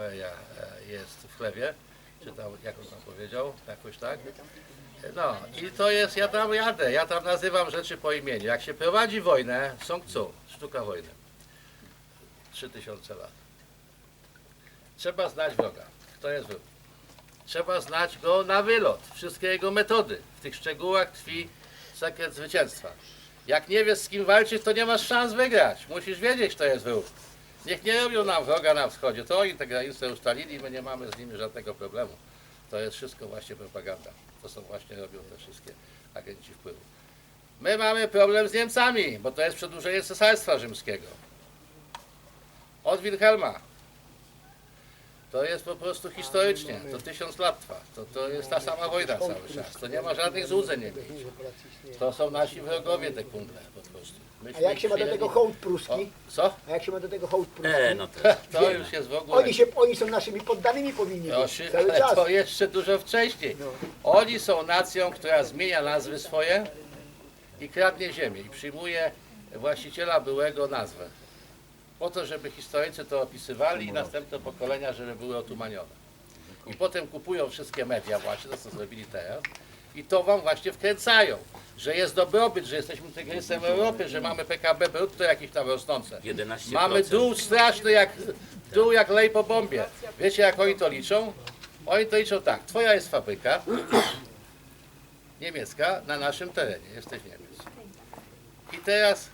Maria e, jest w chlewie, czy tam, jak on tam powiedział, jakoś tak. No i to jest, ja tam jadę, ja tam nazywam rzeczy po imieniu. Jak się prowadzi wojnę, Song Tzu, sztuka wojny, 3000 lat. Trzeba znać wroga, kto jest wróg. Trzeba znać go na wylot, wszystkie jego metody. W tych szczegółach tkwi sekret zwycięstwa. Jak nie wiesz z kim walczyć, to nie masz szans wygrać. Musisz wiedzieć, kto jest wróg. Niech nie robią nam wroga na wschodzie. To oni te granice ustalili i my nie mamy z nimi żadnego problemu. To jest wszystko właśnie propaganda. To są właśnie robią te wszystkie agenci wpływu. My mamy problem z Niemcami, bo to jest przedłużenie Cesarstwa Rzymskiego. Od Wilhelma. To jest po prostu historycznie, to tysiąc lat trwa. To, to jest ta sama wojna cały czas. To nie ma żadnych złudzeń nie mieć. To są nasi wrogowie te kumple po prostu. A Myśmy jak się ma do tego hołd O, pruski? co? A jak się ma do tego hołd pruski? E, no to To już jest w ogóle... Oni, się, oni są naszymi poddanymi powinni Proszę, być. Cały ale czas. to jeszcze dużo wcześniej. Oni są nacją, która zmienia nazwy swoje i kradnie ziemię i przyjmuje właściciela byłego nazwę. Po to, żeby historycy to opisywali i następne pokolenia, żeby były otumanione. I potem kupują wszystkie media właśnie, to co zrobili teraz i to wam właśnie wkręcają, że jest dobrobyt, że jesteśmy tygrysem Europy, że mamy PKB brutto jakieś tam rosnące. 11%. Mamy dół straszny jak dół jak lej po bombie. Wiecie jak oni to liczą? Oni to liczą tak. Twoja jest fabryka niemiecka na naszym terenie. Jesteś Niemiec. I teraz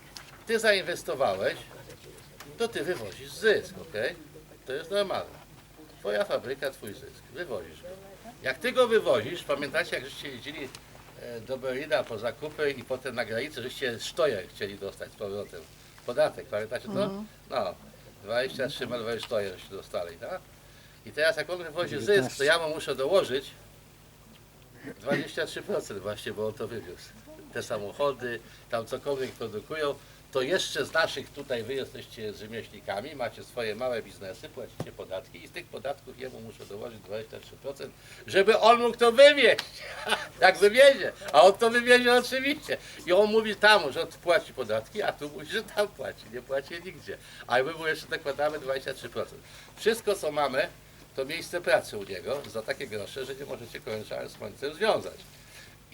ty zainwestowałeś, to ty wywozisz zysk, ok? To jest normalne. Twoja fabryka, twój zysk. Wywozisz go. Jak ty go wywozisz, pamiętacie jak żeście jeździli e, do Berlina po zakupy i potem na granicy, żeście sztojer chcieli dostać z powrotem. Podatek, pamiętacie to? No, 23 melwe sztojer żeście dostali, tak? I teraz jak on wywozi zysk, to ja mu muszę dołożyć 23% właśnie, bo on to wywiózł. Te samochody, tam cokolwiek produkują, to jeszcze z naszych tutaj wy jesteście rzemieślnikami, macie swoje małe biznesy, płacicie podatki i z tych podatków jemu muszę dołożyć 23%, żeby on mógł to wywieźć. Jak wywiezie, a on to wywiezie oczywiście. I on mówi tam, że on płaci podatki, a tu mówi, że tam płaci, nie płaci nigdzie. A my mu jeszcze nakładamy 23%. Wszystko co mamy, to miejsce pracy u niego za takie grosze, że nie możecie kończenia z końcem związać.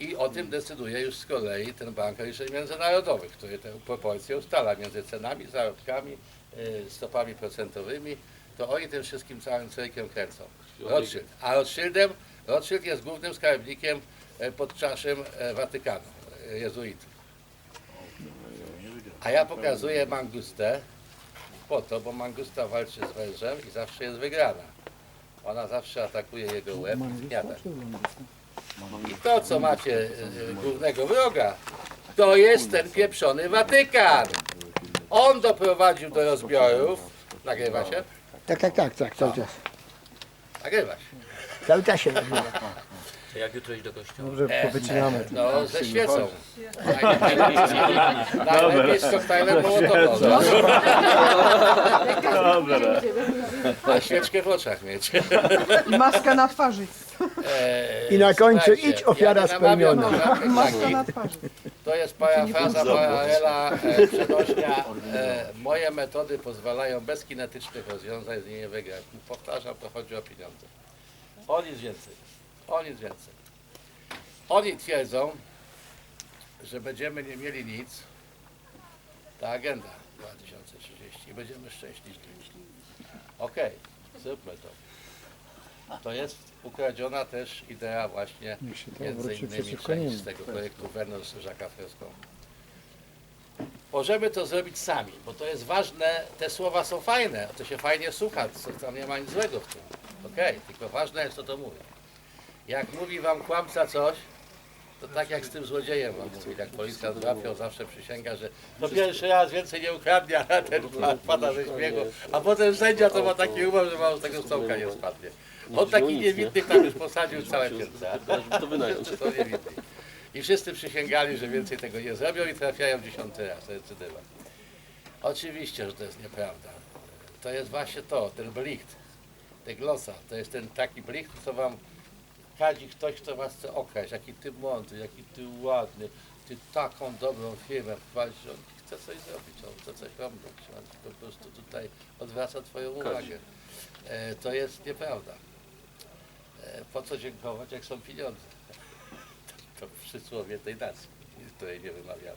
I o tym decyduje już z kolei ten Bank Rozliczeń Międzynarodowych, który tę proporcję ustala między cenami, zarobkami, y, stopami procentowymi. To oni tym wszystkim całym cyrkiem kręcą. Rothschild. A Rothschildem, Rothschild jest głównym skarbnikiem e, pod czaszem e, Watykanu, e, jezuitów. A ja pokazuję mangustę po to, bo mangusta walczy z wężem i zawsze jest wygrana. Ona zawsze atakuje jego łeb i gniata. I to, co macie e, głównego wroga, to jest ten pieprzony Watykan. On doprowadził do rozbiorów. Nagrywa się? Tak, tak, tak, tak, cały czas. Nagrywa się. Cały czas się nagrywa. To jak jutro iść do kościoła? Dobrze, powycinamy. No, ze świecą. Najlepiej- Najlepiej z koktajlem mołotową. A świeczkę w oczach mieć. I maskę na twarzy. Eee, I na końcu słuchajcie, idź, ofiara ja nie namawiam spełniona. do żadnych Maska takich. na twarzy. To jest parafraza Paraela e, przenośnia. E, moje metody pozwalają bez kinetycznych rozwiązań z niej nie wygrać. Powtarzam, to chodzi o pieniądze. O nic więcej. O nic więcej. Oni twierdzą, że będziemy nie mieli nic. Ta agenda 2030 i będziemy szczęśliwi. Okej, zróbmy to. To jest ukradziona też idea właśnie to między innymi część z tego projektu Venus Jacques'a Fresco. Możemy to zrobić sami, bo to jest ważne, te słowa są fajne, to się fajnie słucha, co- tam nie ma nic złego w tym. Okej, tylko ważne jest, co to mówi. Jak mówi wam kłamca coś, to tak jak z tym złodziejem wam mówi, jak policja złapią, zawsze przysięga, że no pierwszy raz więcej nie ukradnie, a ten pa- pada ze śmiechu, a potem sędzia to ma taki humor, że mam z tego stołka nie spadnie. On taki niewidnych tam już posadził całe piętra. To To niewidnych. I wszyscy przysięgali, że więcej tego nie zrobią i trafiają dziesiąty raz, recydywa. Oczywiście, że to jest nieprawda. To jest właśnie to, ten blicht, te glosa, to jest ten taki blicht, co wam kadzi ktoś, kto was chce okraść, jaki ty mądry, jaki ty ładny, ty taką dobrą firmę wprowadzisz, on chce coś zrobić, on chce coś robić. On po prostu tutaj odwraca Twoją uwagę. E, to jest nieprawda. E, po co dziękować, jak są pieniądze? To przysłowie tej nacji, której nie wymawiamy.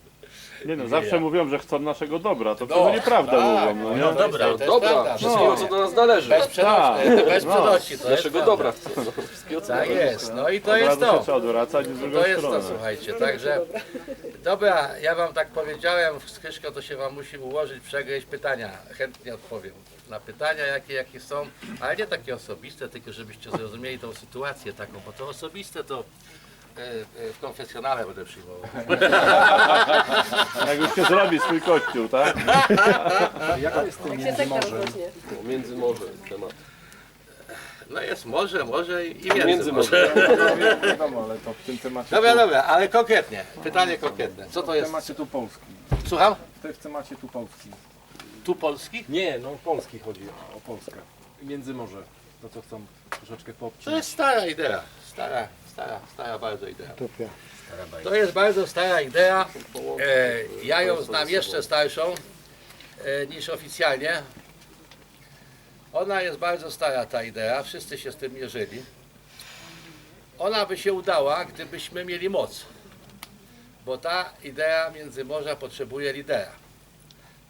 Nie no, zawsze ja. mówią, że chcą naszego dobra, to No, no, nieprawda tak, mówią. No, no, nie? dobra, to jest dobra, prawda. wszystkiego No. co do nas należy. Bez przenośności, Tak, bez no. przenośności, to jest Naszego prawda. dobra chcą. Tak jest, no i to Od jest to. trzeba odwracać z drugą To jest stronę. to, słuchajcie, także dobra, ja wam tak powiedziałem, z Kryszko to się wam musi ułożyć, przegryźć pytania, chętnie odpowiem na pytania jakie, jakie są, ale nie takie osobiste, tylko żebyście zrozumieli tą sytuację taką, bo to osobiste to w konfesjonale będę przyjmował. Jak już się zrobi swój kościół, tak? Między morze temat. No jest może, może i między, Między może. morze. Wiadomo, ale to w tym temacie, Dobra, dobra, ale konkretnie, pytanie konkretne, co to w jest? temacie tu Polski. Słucham? W temacie tu Polski. Tu Polski? Nie, no Polski chodzi o Polskę. Międzymorze. To co chcą troszeczkę To popchnąć. jest stara idea, stara, stara, stara bardzo idea. Utopia. To jest bardzo stara idea. E, ja ją znam jeszcze starszą e, niż oficjalnie. Ona jest bardzo stara ta idea, wszyscy się z tym mierzyli. Ona by się udała, gdybyśmy mieli moc. Bo ta idea Międzymorza potrzebuje lidera,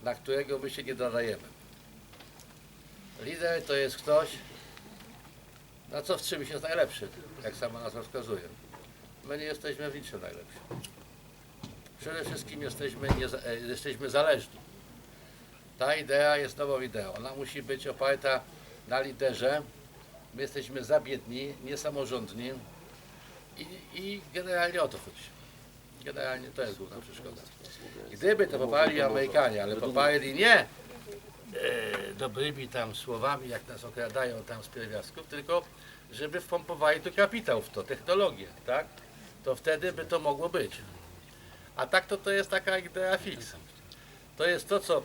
na którego my się nie nadajemy. Lider to jest ktoś, na co w czym jest najlepszy, jak sama nazwa wskazuje. My nie jesteśmy w niczym najlepsi. Przede wszystkim jesteśmy, nieza, e, jesteśmy zależni. Ta idea jest nową ideą. Ona musi być oparta na liderze. My jesteśmy za biedni, niesamorządni i, i generalnie o to chodzi. Generalnie to jest główna przeszkoda. Gdyby to poparli Amerykanie, ale poparli nie e, dobrymi tam słowami, jak nas okradają tam z pierwiastków, tylko żeby wpompowali tu kapitał w to, technologię, tak? To wtedy by to mogło być. A tak to to jest taka idea fix. To jest to, co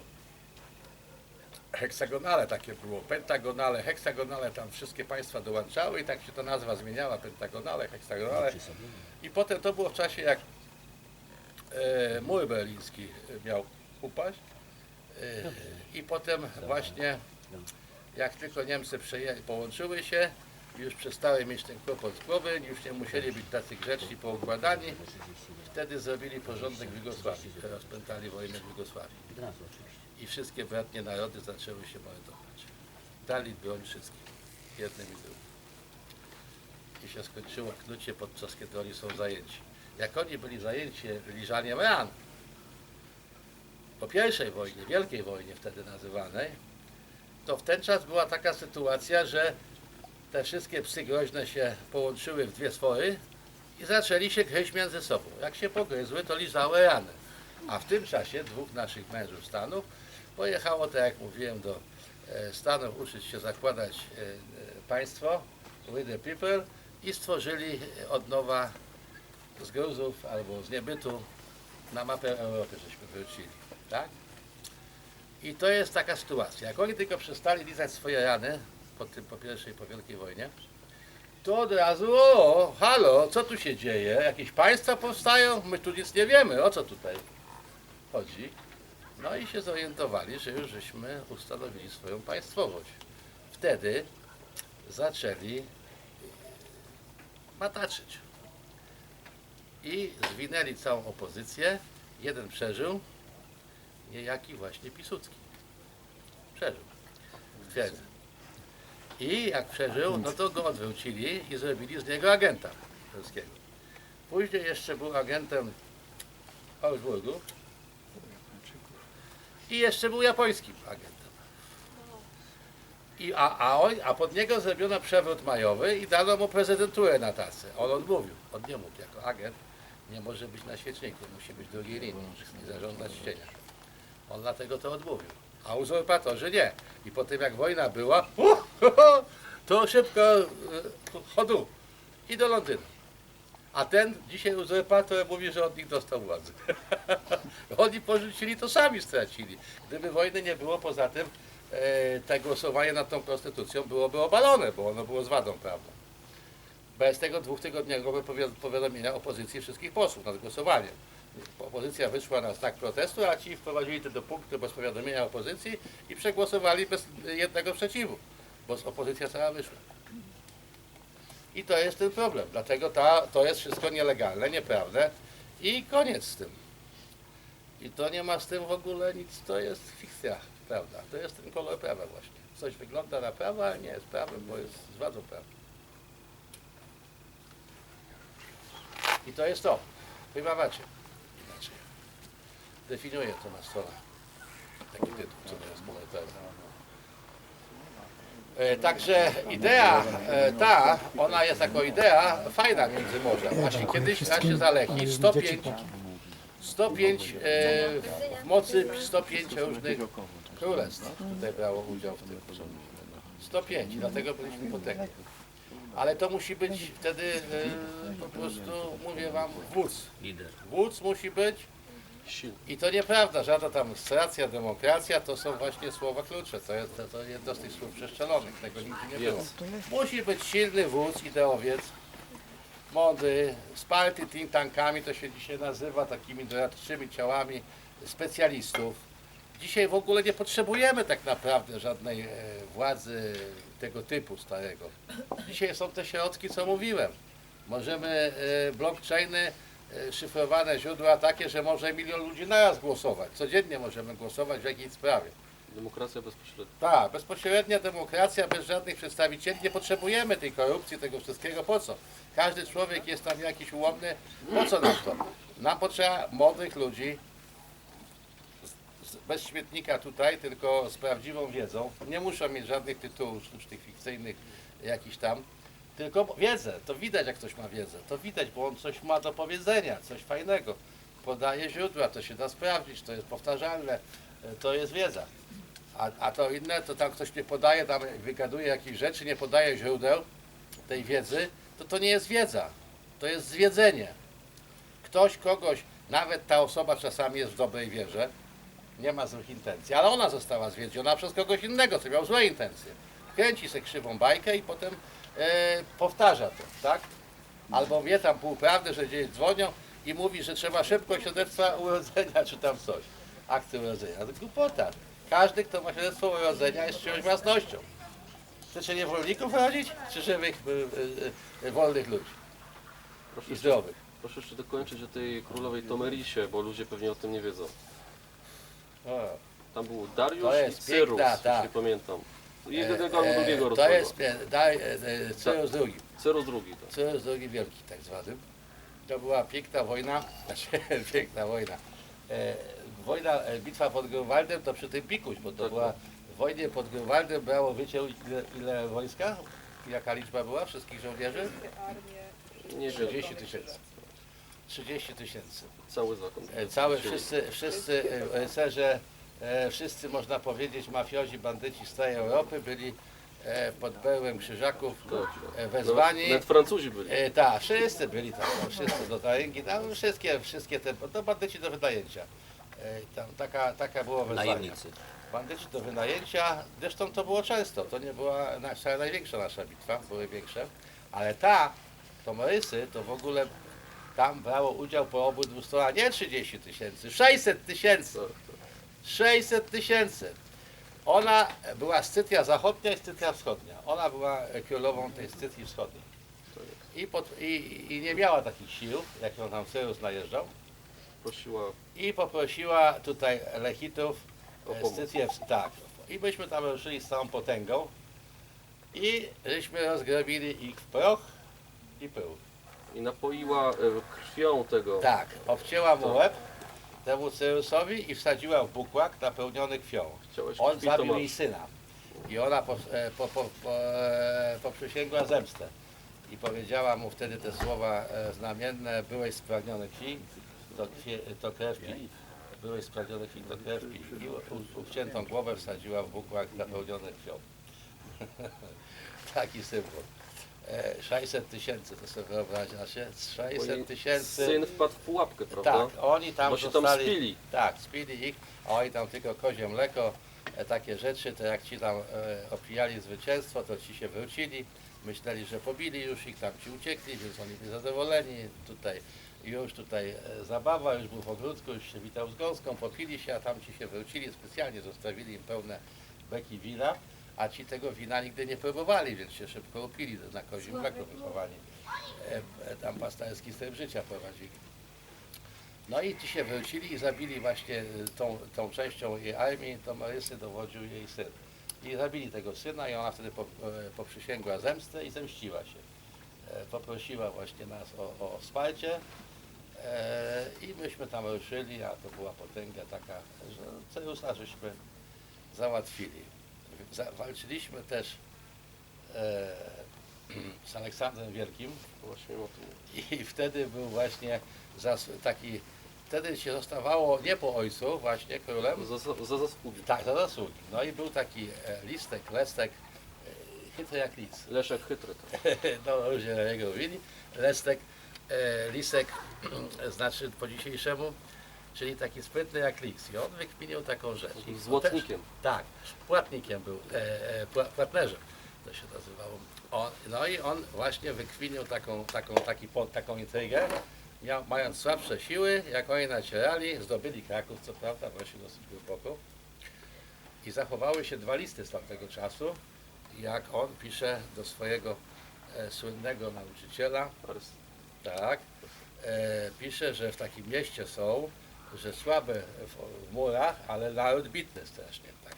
heksagonale takie było, pentagonale, heksagonale, tam wszystkie państwa dołączały i tak się to nazwa zmieniała, pentagonale, heksagonale. I potem to było w czasie, jak e, mur berliński miał upaść e, i potem właśnie jak tylko Niemcy przejęli, połączyły się, już przestały mieć ten kłopot z głowy, już nie musieli być tacy grzeczni, poukładani. Wtedy zrobili porządek w Jugosławii, rozpętali wojnę w Jugosławii. I wszystkie bratnie narody zaczęły się mordować. Dali broń wszystkim, jednym i drugim. I się skończyło knucie podczas kiedy oni są zajęci. Jak oni byli zajęci liżaniem ran, po pierwszej wojnie, wielkiej wojnie wtedy nazywanej, to w ten czas była taka sytuacja, że te wszystkie psy groźne się połączyły w dwie swory i zaczęli się gryźć między sobą. Jak się pogryzły, to lizały rany. A w tym czasie dwóch naszych mężów Stanów pojechało, tak jak mówiłem, do e, Stanów uczyć się zakładać e, e, państwo, with the people i stworzyli od nowa z gruzów albo z niebytu na mapę Europy, żeśmy wrócili. Tak? I to jest taka sytuacja. Jak oni tylko przestali lizać swoje rany po, tym, po pierwszej, po wielkiej wojnie, to od razu, o, halo, co tu się dzieje? Jakieś państwa powstają? My tu nic nie wiemy, o co tutaj chodzi. No i się zorientowali, że już żeśmy ustanowili swoją państwowość. Wtedy zaczęli mataczyć. I zwinęli całą opozycję. Jeden przeżył, niejaki właśnie Piłsudski. Przeżył. w twierdzy. I jak przeżył, no to go odwrócili i zrobili z niego agenta polskiego. Później jeszcze był agentem Augsburgu i jeszcze był japońskim agentem. I, a, a, a pod niego zrobiono przewrót majowy i dano mu prezydenturę na tacy. On odmówił. On nie mógł jako agent. Nie może być na świeczniku, musi być drugiej linii i zażądać cienia. On dlatego to odmówił. A uzurpatorzy nie. I po tym jak wojna była, uh, to szybko e, chodu i do Londynu. A ten dzisiaj uzurpator mówi, że od nich dostał władzę. Oni porzucili, to sami stracili. Gdyby wojny nie było, poza tym e, te głosowanie nad tą konstytucją byłoby obalone, bo ono było z wadą prawną. Bez tego dwutygodniowego powi- powiadomienia opozycji wszystkich posłów nad głosowaniem. opozycja wyszła na znak protestu, a ci wprowadzili to do punktu bez powiadomienia opozycji i przegłosowali bez jednego sprzeciwu, bo opozycja cała wyszła. I to jest ten problem. Dlatego ta, to jest wszystko nielegalne, nieprawne i koniec z tym. I to nie ma z tym w ogóle nic, to jest fikcja, prawda. To jest ten kolor prawa właśnie. Coś wygląda na prawo, ale nie jest prawem, bo jest z wadą prawa. I to jest to. Chyba macie. Inaczej. Definiuję to na stronach. Taki tytuł, co to jest prawa. E, Także idea e, ta, ona jest jako idea fajna między morzem. Właśnie kiedyś nasi Zalechi 105, 105 e, w mocy 105 różnych królestw tutaj brało udział w tym. 105, dlatego byliśmy potekli. Ale to musi być wtedy e, po prostu, mówię wam, wódz. Wódz musi być I to nieprawda, żadna tam stracja, demokracja to są właśnie słowa klucze. To jest to, to jedno z tych słów przeszczelonych, tego nigdy nie było. Musi być silny wódz, ideowiec, młody, sparty think tankami, to się dzisiaj nazywa, takimi doradczymi ciałami specjalistów. Dzisiaj w ogóle nie potrzebujemy tak naprawdę żadnej e, władzy tego typu starego. Dzisiaj są te środki, co mówiłem. Możemy e, blockchainy, szyfrowane źródła takie, że może milion ludzi naraz głosować. Codziennie możemy głosować w jakiejś sprawie. Demokracja bezpośrednia. Tak, bezpośrednia demokracja, bez żadnych przedstawicieli. Nie potrzebujemy tej korupcji, tego wszystkiego. Po co? Każdy człowiek jest tam jakiś ułomny. Po co nam to? Nam potrzeba młodych ludzi, bez śmietnika tutaj, tylko z prawdziwą wiedzą. Nie muszą mieć żadnych tytułów sztucznych, fikcyjnych, jakichś tam. Tylko wiedzę, to widać jak ktoś ma wiedzę, to widać, bo on coś ma do powiedzenia, coś fajnego. Podaje źródła, to się da sprawdzić, to jest powtarzalne, e, to jest wiedza. A, a to inne, to tam ktoś nie podaje, tam wygaduje jakieś rzeczy, nie podaje źródeł tej wiedzy, to to nie jest wiedza, to jest zwiedzenie. Ktoś kogoś, nawet ta osoba czasami jest w dobrej wierze, nie ma złych intencji, ale ona została zwiedziona przez kogoś innego, co miał złe intencje. Kręci sobie krzywą bajkę i potem powtarza to, tak? Albo wie tam półprawdę, że gdzieś dzwonią i mówi, że trzeba szybko świadectwa urodzenia, czy tam coś. Akty urodzenia. To głupota. Każdy, kto ma świadectwo urodzenia jest czyjąś własnością. Chcecie niewolników rodzić, czy żywych, e, e, wolnych ludzi Proszę i jeszcze, zdrowych? proszę jeszcze dokończyć o tej królowej Tomerisie, bo ludzie pewnie o tym nie wiedzą. O. Tam był Dariusz To jest i Cyrus, piękna, jeśli tak. pamiętam. Jednego E, albo drugiego To jest pie- daj, e, e, Cyrus II. Cyrus drugi, tak. Cyrus II Wielki tak zwany. To była piękna wojna, znaczy piękna wojna. E, wojna, e, bitwa pod Grunwaldem to przy tym pikuś, bo to Tak, była w wojnie pod Grunwaldem brało wiecie ile, ile wojska? Jaka liczba była wszystkich żołnierzy? Nie wiem, 30 tysięcy. 30 tysięcy. cały zakon. E, Całe, wszyscy, wszyscy e, rycerze, e, wszyscy można powiedzieć mafiozi, bandyci z całej Europy byli e, pod berłem krzyżaków e, wezwani. Nawet Francuzi byli. E, tak, wszyscy byli tam, no, wszyscy do tarynki, tam wszystkie, wszystkie te, to bandyci do wynajęcia. E, tam taka, taka było wezwanie. Najemnicy. Bandyci do wynajęcia, zresztą to było często, to nie była nasza, największa nasza bitwa, były większe, ale ta, to Morysy, to w ogóle tam brało udział po obydwu stronach nie 30 tysięcy, 600 tysięcy. Tak, tak. 600 tysięcy. Ona była Scytia Zachodnia i Scytia Wschodnia. Ona była królową tej Scytii Wschodniej. I, pod, i, I nie miała takich sił, jak ją tam Cyrus najeżdżał. Prosiła I poprosiła tutaj Lechitów, O e, pomoc. Scytię, w- tak. I myśmy tam ruszyli z całą potęgą. I żeśmy rozgrobili ich w proch i pył. i napoiła e, krwią tego. Tak, obcięła mu łeb temu Cyrusowi i wsadziła w bukłak napełniony krwią. Chciałeś On krwi zabił jej syna. I ona po, e, po, po, po, e, poprzysięgła zemstę. I powiedziała mu wtedy te słowa e, znamienne, byłeś spragniony krwi, to, krwie, to krew pij. Byłeś spragniony krwi, to krew pij. I u- uciętą głowę wsadziła w bukłak napełniony krwią. Taki symbol. E, 600 tysięcy, to sobie wyobraźcie, Bo jej 600 tysięcy. Syn wpadł w pułapkę, prawda? Tak, oni tam Bo się tam zostali, spili. Tak, spili ich, a oni tam tylko kozie mleko, e, takie rzeczy, to jak ci tam e, opijali zwycięstwo, to ci się wrócili, myśleli, że pobili już ich, tam ci uciekli, więc oni byli zadowoleni, tutaj już tutaj e, zabawa, już był w ogródku, już się witał z gąską, popili się, a tamci się wrócili, specjalnie zostawili im pełne beki wina, a ci tego wina nigdy nie próbowali, więc się szybko upili, na kozim mleku wychowani. E, e, Tam pasterski styl życia prowadzili. No i ci się wrócili i zabili właśnie y, tą, tą częścią jej armii, to Marysy dowodził jej syn. I zabili tego syna i ona wtedy e, poprzysięgła zemstę i zemściła się. E, Poprosiła właśnie nas o, o wsparcie e, i myśmy tam ruszyli, a to była potęga taka, że Cerusa żeśmy załatwili. Walczyliśmy też e, z Aleksandrem Wielkim, Właśnie o tym. i wtedy był właśnie taki, wtedy się zostawało nie po ojcu właśnie królem, Za, za, za zasługi. tak, za zasługi. No i był taki e, listek, lestek, e, chytry jak lis. Leszek chytry. To. no różnie na niego mówili. Lestek, e, lisek znaczy po dzisiejszemu, czyli taki sprytny jak lis. I on wykminił taką rzecz. I złotnikiem. Też, tak, płatnikiem był, e, e, pła- płatnerzem to się nazywało. On, no i on właśnie wykwinił taką, taką, taki, taką intrygę, miał, mając słabsze siły, jak oni nacierali, zdobyli Kraków, co prawda, właśnie dosyć głęboko. I zachowały się dwa listy z tamtego czasu, jak on pisze do swojego e, słynnego nauczyciela, tak, e, pisze, że w takim mieście są, że słabe w, murach, ale naród bitny strasznie, tak.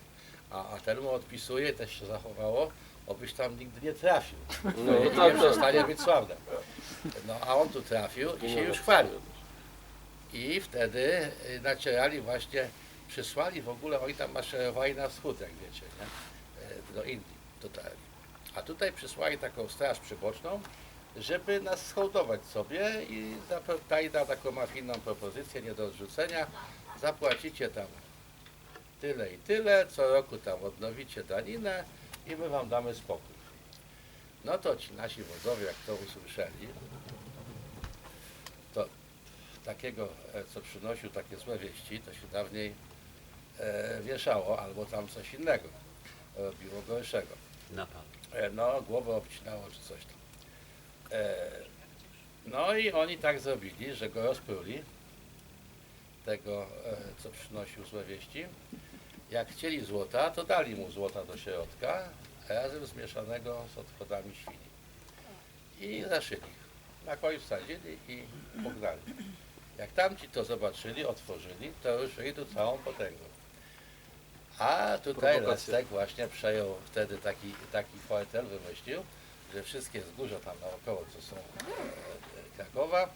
A, a ten mu odpisuje, też się zachowało, obyś tam nigdy nie trafił. No, nie, tak, nie tak. przestanie być sławny. No a on tu trafił i się już chwalił. I wtedy y, nacierali właśnie, przysłali w ogóle, oni tam maszerowali na wschód, jak wiecie, nie? E, do Indii totalnie. A tutaj przysłali taką straż przyboczną, żeby nas schołdować sobie i nam taką mafijną propozycję nie do odrzucenia. Zapłacicie tam tyle i tyle, co roku tam odnowicie daninę i my wam damy spokój. No to ci nasi wodzowie, jak to usłyszeli, to takiego, e, co przynosił takie złe wieści, to się dawniej e, wieszało albo tam coś innego robiło gorszego. Napad. E, no, głowę obcinało czy coś tam. E, no i oni tak zrobili, że go rozpruli, tego, e, co przynosił złe wieści. Jak chcieli złota, to dali mu złota do środka, razem zmieszanego z odchodami świni. I zaszyli. Na końcu wsadzili i pognali. Jak tamci to zobaczyli, otworzyli, to ruszyli tu całą potęgą. A tutaj. Lestek właśnie przejął wtedy taki, taki fortel, wymyślił, że wszystkie wzgórza tam naokoło, co są e, e, Krakowa,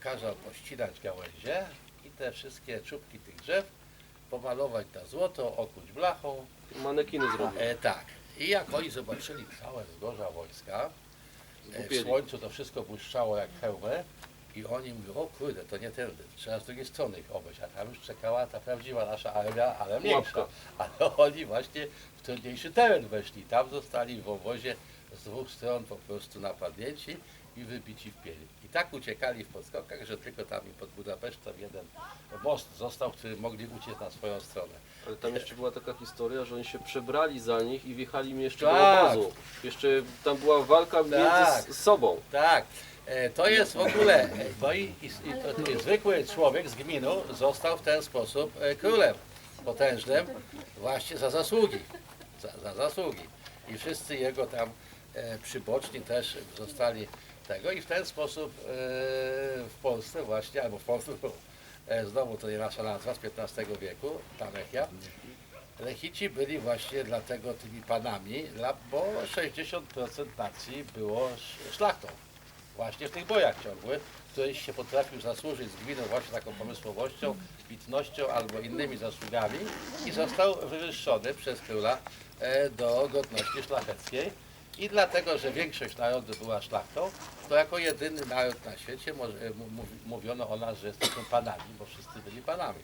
kazał pościnać gałęzie i te wszystkie czubki tych drzew pomalować na złoto, okuć blachą. Manekiny zrobił. E, tak. I jak oni zobaczyli całe wzgórza wojska, e, w słońcu to wszystko błyszczało jak hełmy i oni mówią, o kurde, to nie tędy, trzeba z drugiej strony ich obejść, a tam już czekała ta prawdziwa nasza armia, ale mniejsza. Ale oni właśnie w trudniejszy teren weszli, tam zostali w obozie z dwóch stron po prostu napadnięci i wybici w pień. I tak uciekali w podskokach, że tylko tam i pod Budapesztem jeden most został, który mogli uciec na swoją stronę. Ale tam jeszcze była taka historia, że oni się przebrali za nich i wjechali im jeszcze Tak. do obozu. Jeszcze tam była walka Tak. między s- sobą. Tak, e, to jest w ogóle, e, no i, i, i, to, i zwykły człowiek z gminu został w ten sposób e, królem potężnym właśnie za zasługi, za, za zasługi. I wszyscy jego tam przyboczni też zostali tego i w ten sposób e, w Polsce właśnie, albo w Polsce, e, znowu to nie nasza nazwa z XV wieku, Tamechia, Lechici byli właśnie dlatego tymi panami, bo 60% nacji było sz- szlachtą. Właśnie w tych bojach ciągłych, któryś się potrafił zasłużyć z gminą właśnie taką pomysłowością, bitnością albo innymi zasługami i został wywyższony przez króla e, do godności szlacheckiej. I dlatego, że większość narodu była szlachtą, to jako jedyny naród na świecie e, mówiono o nas, że jesteśmy panami, bo wszyscy byli panami.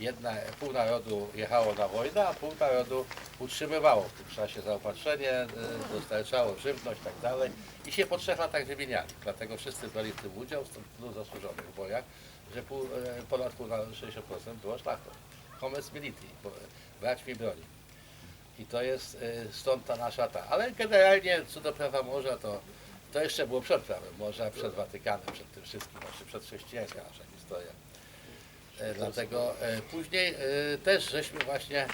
Jedna, pół narodu jechało na wojnę, a pół narodu utrzymywało w tym czasie zaopatrzenie, y, dostarczało żywność i tak dalej. I się po trzech latach wymieniali. Dlatego wszyscy brali w tym udział, stąd tylu zasłużonych bojach, że pół, e, ponad pół narodu, 60% było szlachtą. Homes militi, bo- braćmi broni. I to jest y, stąd ta nasza ta. Ale generalnie co do prawa morza, to To jeszcze było przed prawem, może przed Watykanem, przed tym wszystkim, znaczy przed chrześcijańska nasza historia. E, dlatego e, później e, też żeśmy właśnie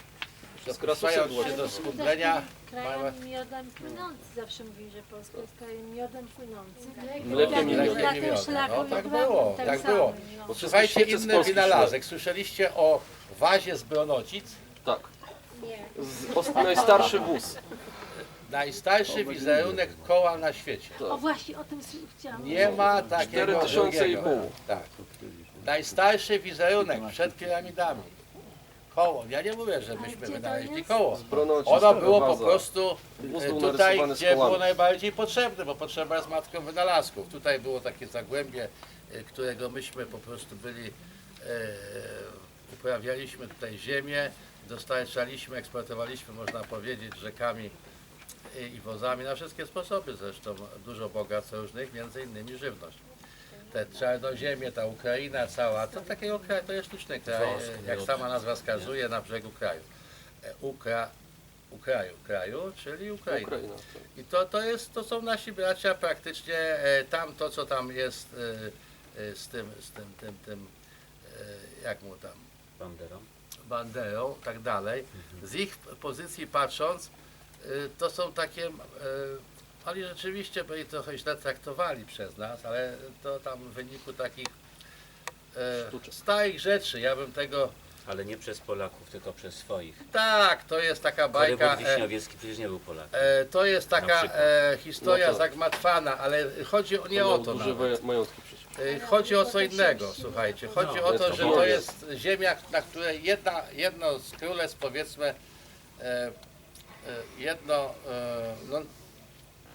dopuszczając się do skundlenia, Krajem miodem płynący. Zawsze mówili, że Polska jest krajem miodem płynącym. Mlekiem i Tak, miodem. tak, i miodem. No, tak było, tak tak było. no. Słuchajcie, inny wynalazek. Słyszeliście o wazie z Bronocic? Tak. Nie. Z, os, najstarszy wóz. Najstarszy wizerunek koła na świecie. O właśnie, o tym s- chciałam. Nie ma takiego 4000 i drugiego. pół. Tak. Najstarszy wizerunek przed piramidami. Koło. Ja nie mówię, że myśmy gdzie to wynaleźli jest? koło. Bronoci, Ono było po prostu Wóz e, tutaj, narysowany z gdzie było najbardziej potrzebne, bo potrzeba jest matką wynalazków. Tutaj było takie zagłębie, e, którego myśmy po prostu byli, e, uprawialiśmy tutaj ziemię, dostarczaliśmy, eksportowaliśmy, można powiedzieć, rzekami i- wozami na wszystkie sposoby zresztą, dużo bogactw różnych, między innymi żywność. Te czarnoziemie, ta Ukraina cała, to takiego kraju, to jest sztuczny kraj, e, jak sama nazwa wskazuje, na brzegu kraju. E, Ukra, Ukraju, kraju, czyli Ukraina. Tak. I to, to, jest, to są nasi bracia praktycznie, e, tam to co tam jest z tym, z tym, tym, tym jak mu tam, Banderą. Banderą, tak dalej. Z ich pozycji patrząc, y, to są takie, y, oni rzeczywiście byli trochę źle traktowali przez nas, ale to tam w wyniku takich e, Sztuczek. stałych rzeczy, ja bym tego, Ale nie przez Polaków, tylko przez swoich. tak, to jest taka bajka, Korybut e, Wiśniowiecki przecież nie był Polakiem. e, to jest taka e, historia No to- zagmatwana, ale chodzi o, nie To o to nawet. majątki Chodzi o co innego, słuchajcie. Chodzi No, o to to, że to jest ziemia, na której jedna, jedno z królestw, powiedzmy, e, e, jedno, e, no,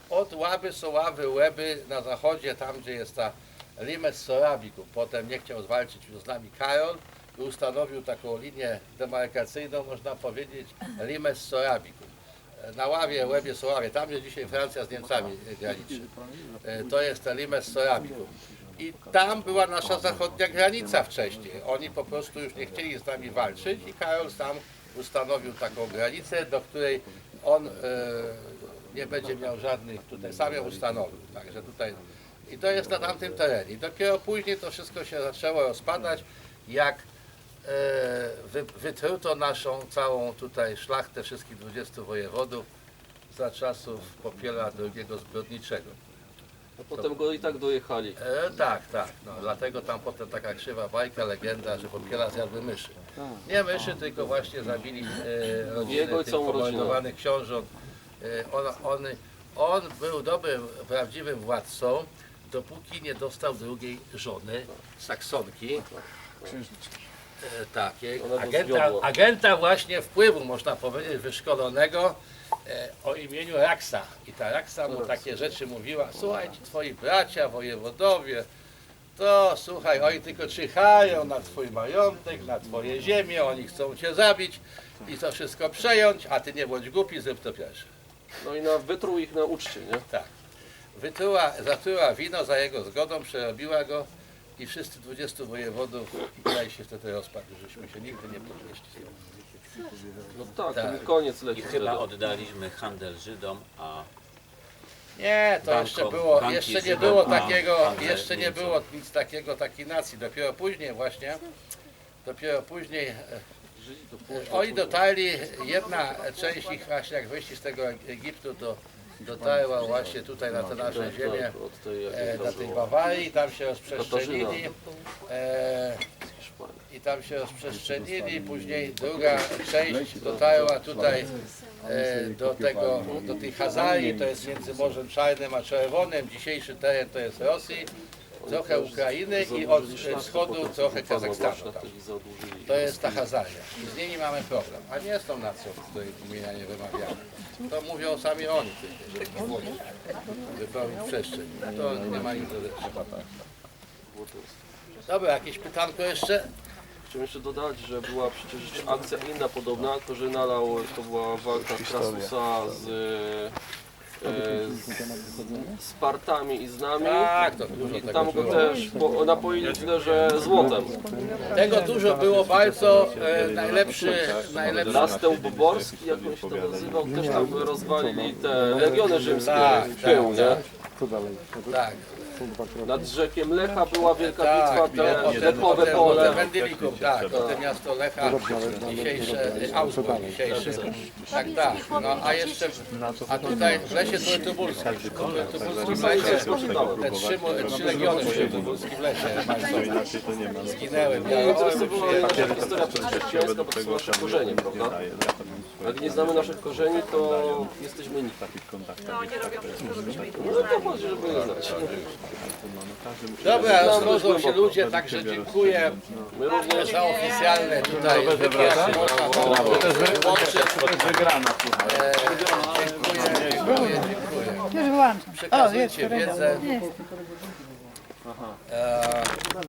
od Łaby są Ławy, Łeby na zachodzie, tam gdzie jest ta Limes Sorabiku. Potem nie chciał zwalczyć już z nami Karol i ustanowił taką linię demarkacyjną, można powiedzieć, Limes Sorabiku. Na Ławie, Łebie, Soławie, tam gdzie dzisiaj Francja z Niemcami graniczy. E, To jest Limes Sorabiku. I tam była nasza zachodnia granica wcześniej. Oni po prostu już nie chcieli z nami walczyć i Karol sam ustanowił taką granicę, do której on e, nie będzie miał żadnych, tutaj sam ją ustanowił. Także tutaj i to jest na tamtym terenie. Dopiero później to wszystko się zaczęło rozpadać, jak e, wy, wytruto naszą całą tutaj szlachtę wszystkich 20 wojewodów za czasów Popiela II Zbrodniczego. A potem go i tak dojechali. E, tak, tak. No, dlatego tam potem taka krzywa bajka, legenda, że popiela zjadły myszy. Nie myszy, tylko właśnie zabili e, rodziny Jego i tych całą rodzinę. pomordowanych książąt. E, on, on, on był dobrym, prawdziwym władcą, dopóki nie dostał drugiej żony, Saksonki. E, takiej, Ona go agenta, zwiodła. agenta właśnie wpływu, można powiedzieć, wyszkolonego o imieniu Raksa. I ta Raksa mu takie rzeczy mówiła, słuchaj, ci twoi bracia, wojewodowie, to słuchaj, oni tylko czyhają na twój majątek, na twoje ziemię, oni chcą cię zabić i to wszystko przejąć, a ty nie bądź głupi, zrób to pierwszy. No i na wytruł ich na uczcie, nie? Tak. Wytruła, zatruła wino za jego zgodą, przerobiła go i wszyscy 20 wojewodów i kraj się wtedy rozpadł, żeśmy się nigdy nie podnieśli. No tak, Tak. był koniec I leci chyba wtedy. oddaliśmy handel Żydom, a Nie, to Bankom- jeszcze było, banki jeszcze nie Żydom, było a takiego, handel jeszcze nie Niemcom. było nic takiego, takiej nacji. Dopiero później właśnie, dopiero później e, Żydzi to później, Oni dotarli, jedna część ich właśnie jak wyszli z tego Egiptu, to dotarła właśnie tutaj na te nasze Tak, tak, e, tam na tej. Bawarii, tam się rozprzestrzenili. E, i tam się rozprzestrzenili, później druga część dotarła tutaj e, do tego, do tej Hazarii, to jest między Morzem Czarnym a Czerwonym, dzisiejszy teren to jest Rosji, trochę Ukrainy i od wschodu trochę Kazachstanu. Tam. To jest ta Hazaria. Z nimi mamy problem. A nie z tą nacją, której imienia nie wymawiamy. To mówią sami oni. Wypełnić przestrzeń. To nie ma nic do rzeczy. Dobra, jakieś pytanko jeszcze? Chciałem jeszcze dodać, że była przecież akcja inna podobna, tylko że nalał, to była walka Krasusa z, e, z Spartami i z nami. Tak, to dużo I tego tam go było. też po, napoili tyle, że złotem. Tego dużo było bardzo e, najlepszy, najlepszy. Lastę Boborski, jak on się tam nazywał, też tam rozwalili te legiony rzymskie Tak, w pył, tak, nie? Tak. Co dalej? Tak, Są dwa kroki. Nad rzekiem Lecha była wielka tak. bitwa, te potem- lechowe potem- pole. Wendylikum, tak, potem miasto Lecha, dzisiejsze Augsburg, dzisiejszy. Tak, tak. No a jeszcze, a tutaj w lesie Tuletobólskim, w lesie, te trzy, mo- trzy legiony w lesie to zginęły. Interesowała mnie przyjechać. nasza historia chrześcijańska, bo to są nasze korzenie, prawda? Jak nie znamy naszych korzeni, to jesteśmy nikt. takich kontaktach. No, nie robią wszystko, żebyśmy ich No to chodzi, żeby je znać. Dobra, rozchodzą się ludzie, także dziękuję My również za oficjalne tutaj wywiady. To jest wy- wygrana. E, dziękuję, dziękuję, dziękuję. Już wyłączam. O, jest, Przekazujcie wiedzę. jest. E,